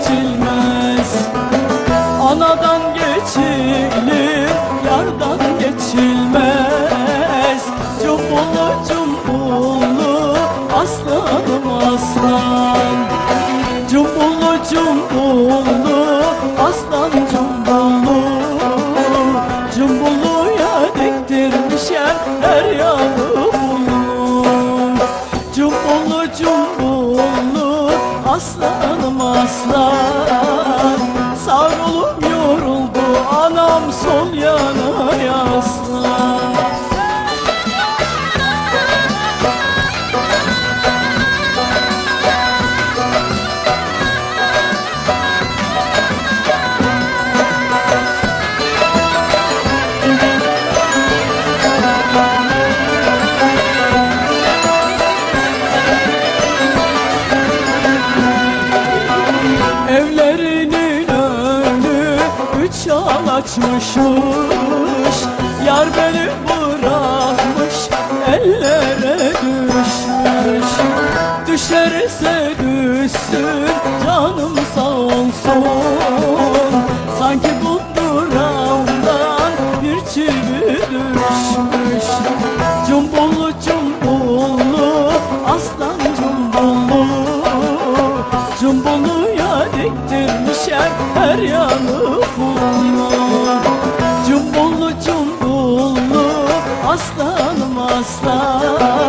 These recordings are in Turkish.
geçilmez. Anadan geçilir, yardan geçilmez. Cumbulu cumbulu, aslanım aslan. Cumbulu cumbulu, aslan cumbulu Cumbuluya diktirmişem her yanı bulur. Cumbulu cumbulu, aslan aslan. Savrulup yoruldu anam sol yana üç yal açmışmış Yar beni bırakmış ellere düşmüş. Düşerse düşsün canım sağ olsun. Sanki bu duramdan bir çivi düşmüş. Cumbullu Cumbuluya diktirmişler her yanı pullu Cumbullu cumbullu aslanım aslan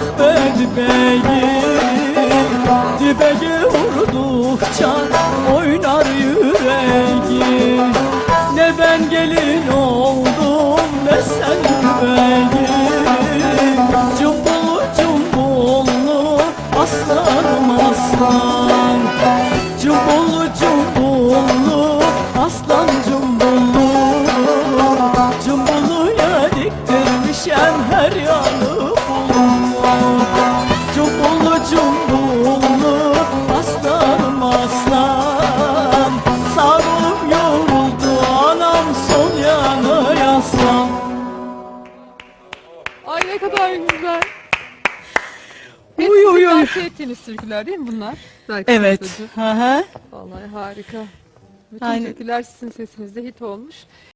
kahve dibeği Dibeye vurdukça kadar güzel. Uy, uy, uy. tavsiye ettiğiniz türküler değil mi bunlar? Belki Evet. Sözcü. Hı hı. Vallahi harika. Bütün Aynen. türküler sizin sesinizde hit olmuş.